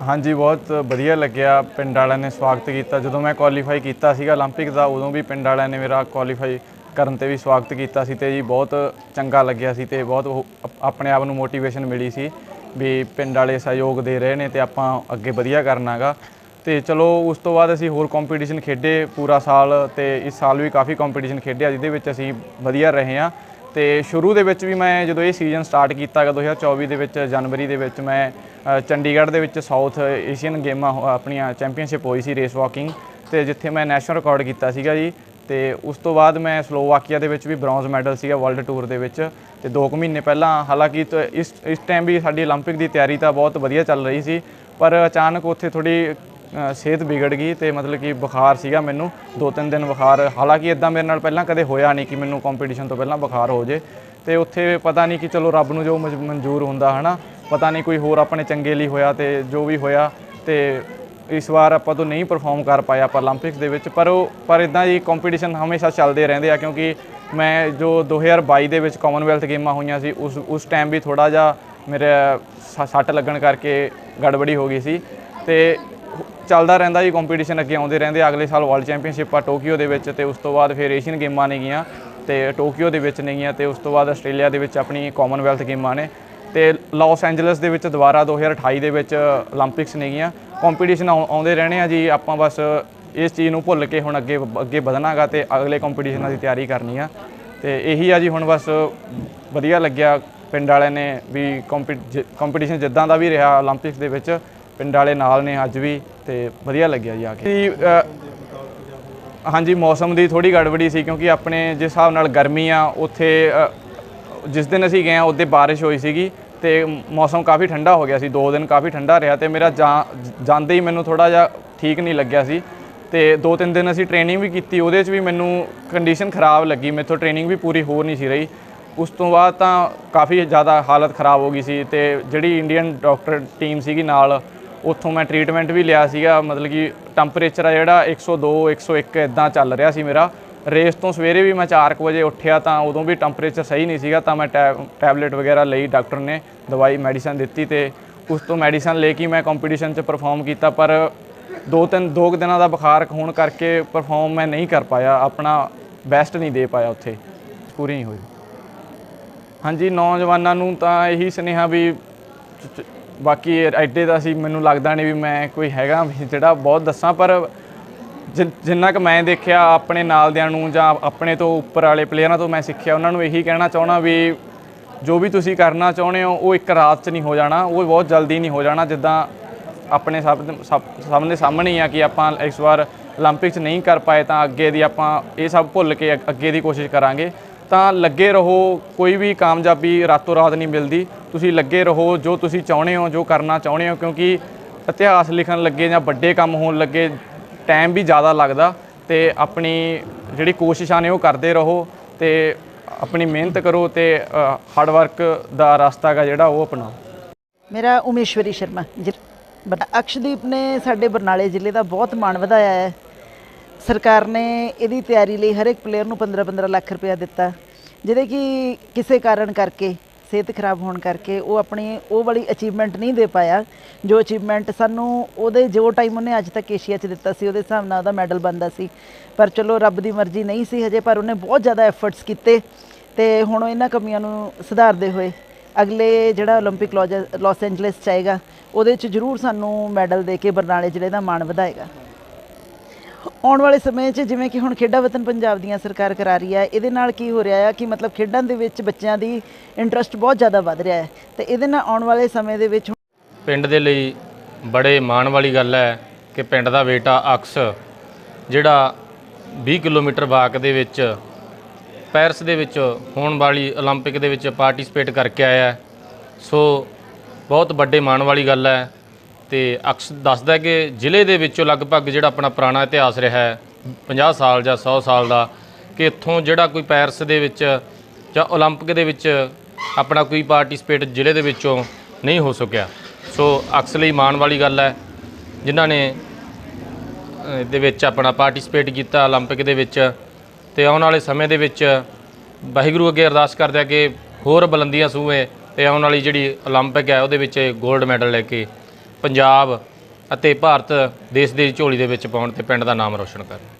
ਹਾਂਜੀ ਬਹੁਤ ਵਧੀਆ ਲੱਗਿਆ ਪਿੰਡ ਵਾਲਿਆਂ ਨੇ ਸਵਾਗਤ ਕੀਤਾ ਜਦੋਂ ਮੈਂ ਕੁਆਲੀਫਾਈ ਕੀਤਾ ਸੀਗਾ 올림픽 ਦਾ ਉਦੋਂ ਵੀ ਪਿੰਡ ਵਾਲਿਆਂ ਨੇ ਮੇਰਾ ਕੁਆਲੀਫਾਈ ਕਰਨ ਤੇ ਵੀ ਸਵਾਗਤ ਕੀਤਾ ਸੀ ਤੇ ਜੀ ਬਹੁਤ ਚੰਗਾ ਲੱਗਿਆ ਸੀ ਤੇ ਬਹੁਤ ਉਹ ਅਪ- ਆਪਣੇ ਆਪ ਨੂੰ ਮੋਟੀਵੇਸ਼ਨ ਮਿਲੀ ਸੀ ਵੀ ਪਿੰਡ ਵਾਲੇ ਸਹਿਯੋਗ ਦੇ ਰਹੇ ਨੇ ਤੇ ਆਪਾਂ ਅੱਗੇ ਵਧੀਆ ਕਰਨਾਗਾ ਤੇ ਚਲੋ ਉਸ ਤੋਂ ਬਾਅਦ ਅਸੀਂ ਹੋਰ ਕੰਪੀਟੀਸ਼ਨ ਖੇਡੇ ਪੂਰਾ ਸਾਲ ਤੇ ਇਸ ਸਾਲ ਵੀ ਕਾਫੀ ਕੰਪੀਟੀਸ਼ਨ ਖੇਡਿਆ ਜਿਹਦੇ ਵਿੱਚ ਅਸੀਂ ਵਧੀਆ ਰਹੇ ਹਾਂ ਤੇ ਸ਼ੁਰੂ ਦੇ ਵਿੱਚ ਵੀ ਮੈਂ ਜਦੋਂ ਇਹ ਸੀਜ਼ਨ ਸਟਾਰਟ ਕੀਤਾ ਗਾ 2024 ਦੇ ਵਿੱਚ ਜਨਵਰੀ ਦੇ ਵਿੱਚ ਮੈਂ ਅ, ਚੰਡੀਗੜ੍ਹ ਦੇ ਵਿੱਚ ਸਾਊਥ ਏਸ਼ੀਅਨ ਗੇਮਾਂ ਹੋ- ਆਪਣੀਆਂ ਚੈਂਪੀਅਨਸ਼ਿਪ ਹੋਈ ਸੀ ਰੇਸ ਵਾਕਿੰਗ ਤੇ ਜਿੱਥੇ ਮੈਂ ਨੈਸ਼ਨਲ ਰਿਕਾਰਡ ਕੀਤਾ ਸੀਗਾ ਜੀ ਤੇ ਉਸ ਤੋਂ ਬਾਅਦ ਮੈਂ ਸਲੋਵਾਕੀਆ ਦੇ ਵਿੱਚ ਵੀ ਬ੍ਰੌਂਜ਼ ਮੈਡਲ ਸੀਗਾ ਵਰਲਡ ਟੂਰ ਦੇ ਵਿੱਚ ਤੇ 2 ਮਹੀਨੇ ਪਹਿਲਾਂ ਹਾਲਾਂਕਿ ਤ- ਇਸ ਇਸ ਟਾਈਮ ਵੀ ਸਾਡੀ 올림픽 ਦੀ ਤਿਆਰੀ ਤਾਂ ਬਹੁਤ ਵਧੀਆ ਚੱਲ ਰਹੀ ਸੀ ਪਰ ਅਚਾਨਕ ਉੱਥੇ ਥੋੜੀ ਸਿਹਤ ਵਿਗੜ ਗਈ ਤੇ ਮਤਲਬ ਕਿ ਬੁਖਾਰ ਸੀਗਾ ਮੈਨੂੰ। ਦੋ ਤਿੰਨ ਦਿਨ ਬੁਖਾਰ, ਹਾਲਾਂਕਿ ਇਦਾਂ ਮੇਰੇ ਨਾਲ ਪਹਿਲਾਂ ਕਦੇ ਹੋਇਆ ਨਹੀਂ ਕਿ ਮੈਨੂੰ ਕੰਪੀਟੀਸ਼ਨ ਤੋਂ ਪਹਿਲਾਂ ਬੁਖਾਰ ਹੋ ਜੇ। ਤੇ ਉੱਥੇ ਪਤਾ ਨਹੀਂ ਕਿ ਚਲੋ ਰੱਬ ਨੂੰ ਜੋ ਮਨਜ਼ੂਰ ਹੁੰਦਾ, ਹਨਾ? ਪਤਾ ਨਹੀਂ ਕੋਈ ਹੋਰ ਆਪਣੇ ਚੰਗੇ ਲਈ ਹੋਇਆ ਤੇ ਜੋ ਵੀ ਹੋਇਆ ਤੇ ਇਸ ਵਾਰ ਆਪਾਂ ਤੋਂ ਨਹੀਂ ਪਰਫਾਰਮ ਕਰ ਪਾਇਆ ਆਪਾਂ 올림픽ਸ ਦੇ ਵਿੱਚ। ਪਰ ਉਹ, ਪਰ ਇਦਾਂ ਜੀ ਕੰਪੀਟੀਸ਼ਨ ਹਮੇਸ਼ਾ ਚੱਲਦੇ ਰਹਿੰਦੇ ਆ ਕਿਉਂਕਿ ਮੈਂ ਜੋ 2022 ਦੇ ਵਿੱਚ ਕਾਮਨਵੈਲਥ ਗੇਮਾਂ ਹੋਈਆਂ ਸੀ, ਉਸ ਉਸ ਟਾਈਮ ਵੀ ਥੋੜਾ ਜਿਹਾ ਮੇਰੇ ਸੱਟ ਲੱਗਣ ਕਰਕੇ ਗੜਬੜੀ ਹੋ ਗਈ ਸੀ। ਤੇ ਚੱਲਦਾ ਰਹਿੰਦਾ ਜੀ ਕੰਪੀਟੀਸ਼ਨ ਅੱਗੇ ਆਉਂਦੇ ਰਹਿੰਦੇ ਅਗਲੇ ਸਾਲ ਵਰਲਡ ਚੈਂਪੀਅਨਸ਼ਿਪ ਆ ਟੋਕੀਓ ਦੇ ਵਿੱਚ ਤੇ ਉਸ ਤੋਂ ਬਾਅਦ ਫਿਰ ਏਸ਼ੀਅਨ ਗੇਮਾਂ ਨੇ ਗਈਆਂ ਤੇ ਟੋਕੀਓ ਦੇ ਵਿੱਚ ਨੇਗੀਆਂ ਤੇ ਉਸ ਤੋਂ ਬਾਅਦ ਆਸਟ੍ਰੇਲੀਆ ਦੇ ਵਿੱਚ ਆਪਣੀ ਕਾਮਨਵੈਲਥ ਗੇਮਾਂ ਨੇ ਤੇ ਲਾਸ ਐਂਜਲਸ ਦੇ ਵਿੱਚ ਦੁਬਾਰਾ 2028 ਦੇ ਵਿੱਚ 올림픽ਸ ਨੇਗੀਆਂ ਕੰਪੀਟੀਸ਼ਨ ਆਉਂਦੇ ਰਹਿਣੇ ਆ ਜੀ, ਆਪਾਂ ਬਸ ਇਸ ਚੀਜ਼ ਨੂੰ ਭੁੱਲ ਕੇ ਹੁਣ ਅੱਗੇ ਅੱਗੇ ਵਧਣਾਗਾ ਤੇ ਅਗਲੇ ਕੰਪੀਟੀਸ਼ਨਾਂ ਦੀ ਤਿਆਰੀ ਕਰਨੀ ਆ। ਤੇ ਇਹੀ ਆ ਜੀ, ਹੁਣ ਬਸ ਵਧੀਆ ਲੱਗਿਆ। ਪਿੰਡ ਵਾਲਿਆਂ ਨੇ ਵੀ ਕੰਪੀਟੀਸ਼ਨ ਜਿੱਦਾਂ ਦਾ ਵੀ ਰਿਹਾ 올림픽ਸ ਦੇ ਵਿੱਚ। ਪਿੰਡ ਵਾਲੇ ਨਾਲ ਨੇ ਅੱਜ ਵੀ ਤੇ ਵਧੀਆ ਲੱਗਿਆ ਜੀ ਆ ਕੇ। ਹਾਂਜੀ, ਮੌਸਮ ਦੀ ਥੋੜੀ ਗੜਬੜੀ ਸੀ ਕਿਉਂਕਿ ਆਪਣੇ ਜਿਸ ਹਿਸਾਬ ਨਾਲ ਗਰਮੀ ਆ, ਉੱਥੇ ਜਿਸ ਦਿਨ ਅਸੀਂ ਗਏ ਆ, ਉਹਦੇ ਬਾਰਿਸ਼ ਹੋਈ ਸੀਗੀ ਤੇ ਮੌਸਮ ਕਾਫੀ ਠੰਡਾ ਹੋ ਗਿਆ ਸੀ, ਦੋ ਦਿਨ ਕਾਫੀ ਠੰਡਾ ਰਿਹਾ ਤੇ ਮੇਰਾ ਜਾਂ- ਜਾਂਦੇ ਹੀ ਮੈਨੂੰ ਥੋੜਾ ਜਿਹਾ ਠੀਕ ਨਹੀਂ ਲੱਗਿਆ ਸੀ ਤੇ ਦੋ ਤਿੰਨ ਦਿਨ ਅਸੀਂ ਟ੍ਰੇਨਿੰਗ ਵੀ ਕੀਤੀ, ਉਹਦੇ 'ਚ ਵੀ ਮੈਨੂੰ ਕੰਡੀਸ਼ਨ ਖਰਾਬ ਲੱਗੀ, ਮੇਥੋਂ ਟ੍ਰੇਨਿੰਗ ਵੀ ਪੂਰੀ ਹੋ ਨਹੀਂ ਸੀ ਰਹੀ। ਉਸ ਤੋਂ ਬਾਅਦ ਤਾਂ ਕਾਫੀ ਜ਼ਿਆਦਾ ਹਾਲਤ ਖਰਾਬ ਹੋ ਗਈ ਸੀ ਤੇ ਜਿਹੜੀ ਇੰਡੀਅਨ ਡਾਕਟਰ ਟੀਮ ਸੀਗੀ ਨਾਲ ਉੱਥੋਂ ਮੈਂ ਟ੍ਰੀਟਮੈਂਟ ਵੀ ਲਿਆ ਸੀਗਾ, ਮਤਲਬ ਕਿ ਟੈਂਪਰੇਚਰ ਆ ਜਿਹੜਾ 102 101 ਇਦਾਂ ਚੱਲ ਰਿਹਾ ਸੀ ਮੇਰਾ। ਰੇਸ ਤੋਂ ਸਵੇਰੇ ਵੀ ਮੈਂ 4 ਵਜੇ ਉੱਠਿਆ ਤਾਂ ਉਦੋਂ ਵੀ ਟੈਂਪਰੇਚਰ ਸਹੀ ਨਹੀਂ ਸੀਗਾ, ਤਾਂ ਮੈਂ ਟੈਬ- ਟੈਬਲੇਟ ਵਗੈਰਾ ਲਈ ਡਾਕਟਰ ਨੇ ਦਵਾਈ ਮੈਡੀਸਨ ਦਿੱਤੀ ਤੇ ਉਸ ਤੋਂ ਮੈਡੀਸਨ ਲੈ ਕੇ ਮੈਂ ਕੰਪੀਟੀਸ਼ਨ 'ਚ ਪਰਫਾਰਮ ਕੀਤਾ, ਪਰ ਦੋ ਤਿੰਨ, ਦੋ ਕੁ ਦਿਨਾਂ ਦਾ ਬੁਖਾਰ ਹੋਣ ਕਰਕੇ ਪਰਫਾਰਮ ਮੈਂ ਨਹੀਂ ਕਰ ਪਾਇਆ, ਆਪਣਾ ਬੈਸਟ ਨਹੀਂ ਦੇ ਪਾਇਆ ਉੱਥੇ, ਪੂਰੀ ਨਹੀਂ ਹੋਈ। ਹਾਂਜੀ, ਨੌਜਵਾਨਾਂ ਨੂੰ ਤਾਂ ਇਹੀ ਸੁਨੇਹਾ ਵੀ ਬਾਕੀ ਐਡੇ ਦਾ ਸੀ ਮੈਨੂੰ ਲੱਗਦਾ ਨਹੀਂ ਵੀ ਮੈਂ ਕੋਈ ਹੈਗਾ ਵੀ ਜਿਹੜਾ ਬਹੁਤ ਦੱਸਾਂ ਪਰ ਜਿ- ਜਿੰਨਾ ਕੁ ਮੈਂ ਦੇਖਿਆ ਆਪਣੇ ਨਾਲਦਿਆਂ ਨੂੰ ਜਾਂ ਆਪਣੇ ਤੋਂ ਉੱਪਰ ਵਾਲੇ ਪਲੇਅਰਾਂ ਤੋਂ ਮੈਂ ਸਿੱਖਿਆ ਉਹਨਾਂ ਨੂੰ ਇਹੀ ਕਹਿਣਾ ਚਾਹਣਾ ਵੀ ਜੋ ਵੀ ਤੁਸੀਂ ਕਰਨਾ ਚਾਹੁੰਦੇ ਹੋ ਉਹ ਇੱਕ ਰਾਤ 'ਚ ਨਹੀਂ ਹੋ ਜਾਣਾ ਉਹ ਬਹੁਤ ਜਲਦੀ ਨਹੀਂ ਹੋ ਜਾਣਾ ਜਿੱਦਾਂ ਆਪਣੇ ਸਭ ਦੇ- ਸਭ ਸਭ ਦੇ ਸਾਹਮਣੇ ਹੀ ਆ ਕਿ ਆਪਾਂ ਇਸ ਵਾਰ 올림픽 'ਚ ਨਹੀਂ ਕਰ ਪਾਏ ਤਾਂ ਅੱਗੇ ਦੀ ਆਪਾਂ ਇਹ ਸਭ ਭੁੱਲ ਕੇ ਅੱਗ- ਅੱਗੇ ਦੀ ਕੋਸ਼ਿਸ਼ ਕਰਾਂਗੇ ਤਾਂ ਲੱਗੇ ਰਹੋ ਕੋਈ ਵੀ ਕਾਮਯਾਬੀ ਰਾਤੋਂ ਰਾਤ ਨਹੀਂ ਮਿਲਦੀ ਤੁਸੀਂ ਲੱਗੇ ਰਹੋ, ਜੋ ਤੁਸੀਂ ਚਾਹੁੰਦੇ ਹੋ, ਜੋ ਕਰਨਾ ਚਾਹੁੰਦੇ ਹੋ, ਕਿਉਂਕਿ ਇਤਿਹਾਸ ਲਿਖਣ ਲੱਗੇ ਜਾਂ ਵੱਡੇ ਕੰਮ ਹੋਣ ਲੱਗੇ ਟਾਈਮ ਵੀ ਜ਼ਿਆਦਾ ਲੱਗਦਾ ਤੇ ਆਪਣੀ ਜਿਹੜੀ ਕੋਸ਼ਿਸ਼ਾਂ ਨੇ ਉਹ ਕਰਦੇ ਰਹੋ ਤੇ ਆਪਣੀ ਮਿਹਨਤ ਕਰੋ ਤੇ ਹਾਰਡ ਵਰਕ ਦਾ ਰਸਤਾ ਗਾ ਜਿਹੜਾ ਉਹ ਅਪਣਾਓ। ਮੇਰਾ ਉਮੇਸ਼ਵਰੀ ਸ਼ਰਮਾ, ਜੀ। ਅਕਸ਼ਦੀਪ ਨੇ ਸਾਡੇ ਬਰਨਾਲੇ ਜ਼ਿਲ੍ਹੇ ਦਾ ਬਹੁਤ ਮਾਣ ਵਧਾਇਆ ਹੈ। ਸਰਕਾਰ ਨੇ ਇਹਦੀ ਤਿਆਰੀ ਲਈ ਹਰ ਇੱਕ ਪਲੇਅਰ ਨੂੰ 15-15 ਲੱਖ ਰੁਪਇਆ ਦਿੱਤਾ, ਜਿਹਦੇ ਕਿ ਕਿਸੇ ਕਾਰਨ ਕਰਕੇ ਸਿਹਤ ਖਰਾਬ ਹੋਣ ਕਰਕੇ ਉਹ ਆਪਣੀ ਉਹ ਵਾਲੀ ਅਚੀਵਮੈਂਟ ਨਹੀਂ ਦੇ ਪਾਇਆ ਜੋ ਅਚੀਵਮੈਂਟ ਸਾਨੂੰ ਉਹਦੇ ਜੋ ਟਾਈਮ ਉਹਨੇ ਅੱਜ ਤੱਕ ਏਸ਼ੀਆ 'ਚ ਦਿੱਤਾ ਸੀ ਉਹਦੇ ਹਿਸਾਬ ਨਾਲ ਉਹਦਾ ਮੈਡਲ ਬਣਦਾ ਸੀ ਪਰ ਚਲੋ ਰੱਬ ਦੀ ਮਰਜ਼ੀ ਨਹੀਂ ਸੀ ਹਜੇ ਪਰ ਉਹਨੇ ਬਹੁਤ ਜ਼ਿਆਦਾ ਐਫਰਟਸ ਕੀਤੇ ਤੇ ਹੁਣ ਉਹ ਇਹਨਾਂ ਕਮੀਆਂ ਨੂੰ ਸੁਧਾਰਦੇ ਹੋਏ ਅਗਲੇ ਜਿਹੜਾ 올림픽 ਲੌਜ- ਲਾਸ ਐਂਜਲਸ ਚ ਆਏਗਾ ਉਹਦੇ ਚ ਜ਼ਰੂਰ ਸਾਨੂੰ ਮੈਡਲ ਦੇ ਕੇ ਬਰਨਾਲੇ ਜ਼ਿਲ੍ਹੇ ਦਾ ਮਾਣ ਵਧਾਏਗਾ ਆਉਣ ਵਾਲੇ ਸਮੇਂ 'ਚ ਜਿਵੇਂ ਕਿ ਹੁਣ ਖੇਡਾਂ ਵਤਨ ਪੰਜਾਬ ਦੀਆਂ ਸਰਕਾਰ ਕਰਾ ਰਹੀ ਹੈ ਇਹਦੇ ਨਾਲ ਕੀ ਹੋ ਰਿਹਾ ਹੈ ਕਿ ਮਤਲਬ ਖੇਡਾਂ ਦੇ ਵਿੱਚ ਬੱਚਿਆਂ ਦੀ ਇੰਟਰਸਟ ਬਹੁਤ ਜ਼ਿਆਦਾ ਵੱਧ ਰਿਹਾ ਹੈ ਤੇ ਇਹਦੇ ਨਾਲ ਆਉਣ ਵਾਲੇ ਸਮੇਂ ਦੇ ਵਿੱਚ ਪਿੰਡ ਦੇ ਲਈ ਬੜੇ ਮਾਣ ਵਾਲੀ ਗੱਲ ਹੈ ਕਿ ਪਿੰਡ ਦਾ ਬੇਟਾ ਅਕਸ ਜਿਹੜਾ 20 ਕਿਲੋਮੀਟਰ ਵਾਕ ਦੇ ਵਿੱਚ ਪੈਰਿਸ ਦੇ ਵਿੱਚ ਹੋਣ ਵਾਲੀ 올림픽 ਦੇ ਵਿੱਚ ਪਾਰਟਿਸਿਪੇਟ ਕਰਕੇ ਆਇਆ ਹੈ। ਸੋ ਬਹੁਤ ਵੱਡੇ ਮਾਣ ਵਾਲੀ ਗੱਲ ਹੈ ਤੇ ਅਕਸ ਦੱਸਦਾ ਕਿ ਜ਼ਿਲ੍ਹੇ ਦੇ ਵਿੱਚੋਂ ਲਗਭਗ ਜਿਹੜਾ ਆਪਣਾ ਪੁਰਾਣਾ ਇਤਿਹਾਸ ਰਿਹਾ ਹੈ 50 ਸਾਲ ਜਾਂ 100 ਸਾਲ ਦਾ, ਕਿ ਇੱਥੋਂ ਜਿਹੜਾ ਕੋਈ ਪੈਰਿਸ ਦੇ ਵਿੱਚ ਜਾਂ 올림픽 ਦੇ ਵਿੱਚ ਆਪਣਾ ਕੋਈ ਪਾਰਟਿਸਪੇਟ ਜ਼ਿਲ੍ਹੇ ਦੇ ਵਿੱਚੋਂ ਨਹੀਂ ਹੋ ਸਕਿਆ। ਸੋ ਅਕਸ ਲਈ ਮਾਣ ਵਾਲੀ ਗੱਲ ਹੈ, ਜਿਨ੍ਹਾਂ ਨੇ ਦੇ ਵਿੱਚ ਆਪਣਾ ਪਾਰਟਿਸਪੇਟ ਕੀਤਾ 올림픽 ਦੇ ਵਿੱਚ ਤੇ ਆਉਣ ਵਾਲੇ ਸਮੇਂ ਦੇ ਵਿੱਚ ਵਾਹਿਗੁਰੂ ਅੱਗੇ ਅਰਦਾਸ ਕਰਦੇ ਆ ਕਿ ਹੋਰ ਬਲੰਦੀਆਂ ਸੂਏ ਤੇ ਆਉਣ ਵਾਲੀ ਜਿਹੜੀ 올림픽 ਹੈ, ਉਹਦੇ ਵਿੱਚ ਗੋਲਡ ਮੈਡਲ ਲੈ ਕੇ ਪੰਜਾਬ ਅਤੇ ਭਾਰਤ ਦੇਸ਼ ਦੀ ਝੋਲੀ ਦੇ ਵਿੱਚ ਪਾਉਣ ਤੇ ਪਿੰਡ ਦਾ ਨਾਮ ਰੋਸ਼ਨ ਕਰਨ